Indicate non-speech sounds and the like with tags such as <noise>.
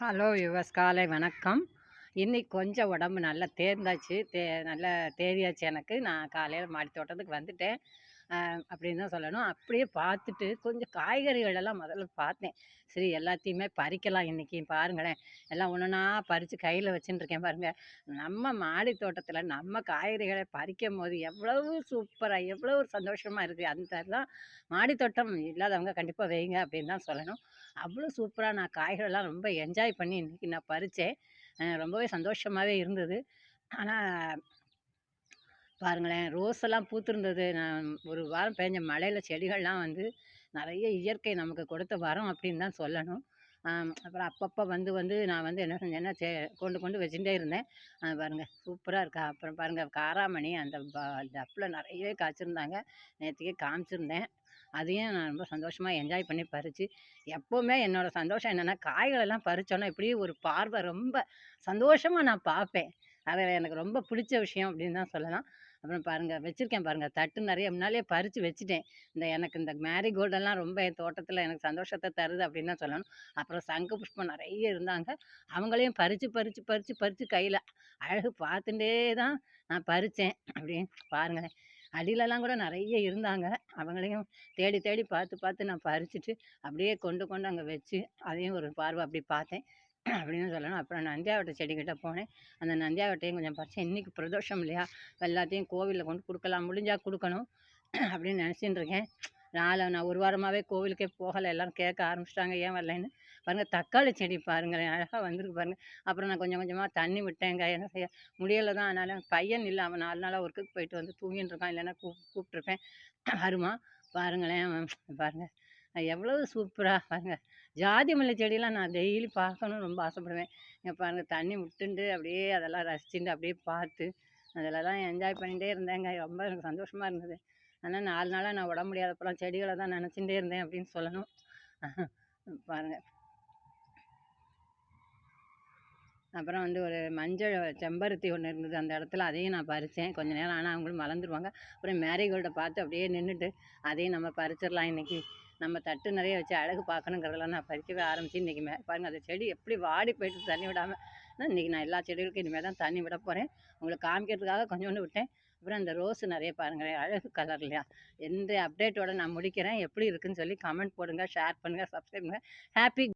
Hello யுவஸ் காலை வணக்கம். இன்னைக்கு கொஞ்சம் உடம்பு நல்லா தேர்ந்தாச்சு. தே நல்லா தேறியாச்சு எனக்கு. நான் காலையில் மாடி தோட்டத்துக்கு வந்துட்டேன். அப்படின்னு தான் சொல்லணும். அப்படியே பார்த்துட்டு கொஞ்சம் காய்கறிகள் எல்லாம் முதல்ல பார்த்தேன். சரி எல்லாத்தையுமே பறிக்கலாம் இன்றைக்கி பாருங்களேன். எல்லாம் ஒன்றுனா பறித்து கையில் வச்சுட்டு இருக்கேன் பாருங்கள் நம்ம மாடி தோட்டத்தில் நம்ம காய்கறிகளை பறிக்கும் போது எவ்வளவு சூப்பராக எவ்வளோ ஒரு சந்தோஷமாக இருக்குது அந்த தான் மாடி தோட்டம் இல்லாதவங்க கண்டிப்பாக வைங்க அப்படின்னு தான் சொல்லணும். அவ்வளோ சூப்பராக நான் காய்கறிலாம் ரொம்ப என்ஜாய் பண்ணி இன்னைக்கு நான் பறித்தேன் ரொம்பவே சந்தோஷமாகவே இருந்தது. ஆனால் பாருங்களேன் ரோஸ் எல்லாம் பூத்திருந்தது. நான் ஒரு வாரம் பெஞ்ச மழையில் செடிகள்லாம் வந்து நிறைய இயற்கை நமக்கு கொடுத்த வரம் அப்படின்னு தான் சொல்லணும். அப்புறம் அப்பப்போ வந்து வந்து நான் வந்து என்ன செஞ்சேன்னா சே கொண்டு கொண்டு வச்சுட்டே இருந்தேன். அது சூப்பராக இருக்கா? அப்புறம் பாருங்கள் காராமணி அந்த டப்பில் நிறையவே காய்ச்சிருந்தாங்க. நேற்றுக்கே காமிச்சிருந்தேன். அதையும் நான் ரொம்ப சந்தோஷமாக என்ஜாய் பண்ணி பறித்து எப்போவுமே என்னோட சந்தோஷம் என்னென்னா காய்களெல்லாம் பறிச்சோன்னா இப்படி ஒரு பார்வை ரொம்ப சந்தோஷமாக நான் பார்ப்பேன். அது எனக்கு ரொம்ப பிடிச்ச விஷயம் அப்படின்னு தான் சொல்லலாம். அப்புறம் பாருங்கள் வச்சுருக்கேன் பாருங்கள் தட்டு நிறைய முன்னாலே பறித்து வச்சுட்டேன். இந்த எனக்கு இந்த மேரிகோல்டெல்லாம் ரொம்ப என் தோட்டத்தில் எனக்கு சந்தோஷத்தை தருது அப்படின்னு தான் சொல்லணும். அப்புறம் சங்கு புஷ்பம் நிறைய இருந்தாங்க. அவங்களையும் பறித்து பறித்து பறித்து பறித்து கையில் அழகு பார்த்துட்டே தான் நான் பறித்தேன் அப்படின்னு பாருங்களேன். அடியிலலாம் கூட நிறைய இருந்தாங்க. அவங்களையும் தேடி தேடி பார்த்து பார்த்து நான் பறிச்சுட்டு அப்படியே கொண்டு கொண்டு அங்கே வச்சு அதையும் ஒரு பார்வை அப்படி பார்த்தேன். அப்படின்னு சொல்லணும். அப்புறம் நந்தியாவட்டை செடிக்கிட்ட போனேன். அந்த நந்தியாவட்டையும் கொஞ்சம் பறித்தேன் இன்றைக்கி பிரதோஷம் இல்லையா? எல்லாத்தையும் கோவிலில் கொண்டு கொடுக்கலாம். முடிஞ்சால் கொடுக்கணும். அப்படின்னு நினச்சிட்டு இருக்கேன். நாளை நான் ஒரு வாரமாகவே கோவிலுக்கே போகலை. எல்லாரும் கேட்க ஆரம்பிச்சிட்டாங்க. ஏன் வரலைன்னு? பாருங்கள் தக்காளி செடி பாருங்களேன். அழகாக வந்திருக்கு பாருங்கள் அப்புறம் நான் கொஞ்சம் கொஞ்சமாக தண்ணி விட்டேங்க. என்ன செய்ய? முடியலை தான். அதனால் பையன் இல்லை. அவன் நாலு நாளாக ஒர்க்குக்கு போயிட்டு வந்து தூங்கிட்டு இருக்கான். இல்லைன்னா கூ கூப்பிட்ருப்பேன் வருமா பாருங்களேன். பாருங்கள் எவ்வளவு சூப்பராக பாருங்க. ஜாதி மல்லி செடியெல்லாம் நான் டெய்லி பார்க்கணும்னு ரொம்ப ஆசைப்படுவேன். இங்கே பாருங்க தண்ணி விட்டுண்டு அப்படியே அதெல்லாம் ரசிச்சுட்டு அப்படியே பார்த்து அதிலலாம் என்ஜாய் பண்ணிகிட்டே இருந்தேங்க. ரொம்ப எனக்கு சந்தோஷமாக இருந்தது. ஆனால் நாலு நாளாக நான் உடம்பு முடியாதப்பெல்லாம் செடிகளை தான் நினச்சிட்டே இருந்தேன் அப்படின்னு சொல்லணும். <laughs> பாருங்கள் அப்புறம் வந்து ஒரு மஞ்சள் செம்பருத்தி ஒன்று இருந்தது அந்த இடத்துல அதையும் நான் பறித்தேன். கொஞ்ச நேரம் ஆனால் அவங்களும் மலர்ந்துருவாங்க அப்புறம் மேரிகோல்டை பார்த்து அப்படியே நின்றுட்டு அதையும் நம்ம பறிச்சிடலாம் இன்னைக்கு. நம்ம தட்டு நிறைய வச்சு அழகு பார்க்கணுங்கிறதெல்லாம் நான் பறிக்கவே ஆரம்பிச்சு இன்றைக்கி மே பாருங்கள் அந்த செடி எப்படி வாடி போயிட்டு தண்ணி விடாமல் இன்றைக்கி நான் எல்லா செடிகளுக்கும் இனிமேல் தான் தண்ணி விட போகிறேன் உங்களுக்கு காமிக்கிறதுக்காக கொஞ்சோண்டு விட்டேன். அப்புறம் அந்த ரோஸ் நிறைய பாருங்களேன் அழகு கலர் இல்லையா? எந்த அப்டேட்டோட நான் முடிக்கிறேன் எப்படி இருக்குன்னு சொல்லி கமெண்ட் போடுங்க ஷேர் பண்ணுங்கள் சப்ஸ்கிரைப் பண்ணுங்கள் ஹாப்பி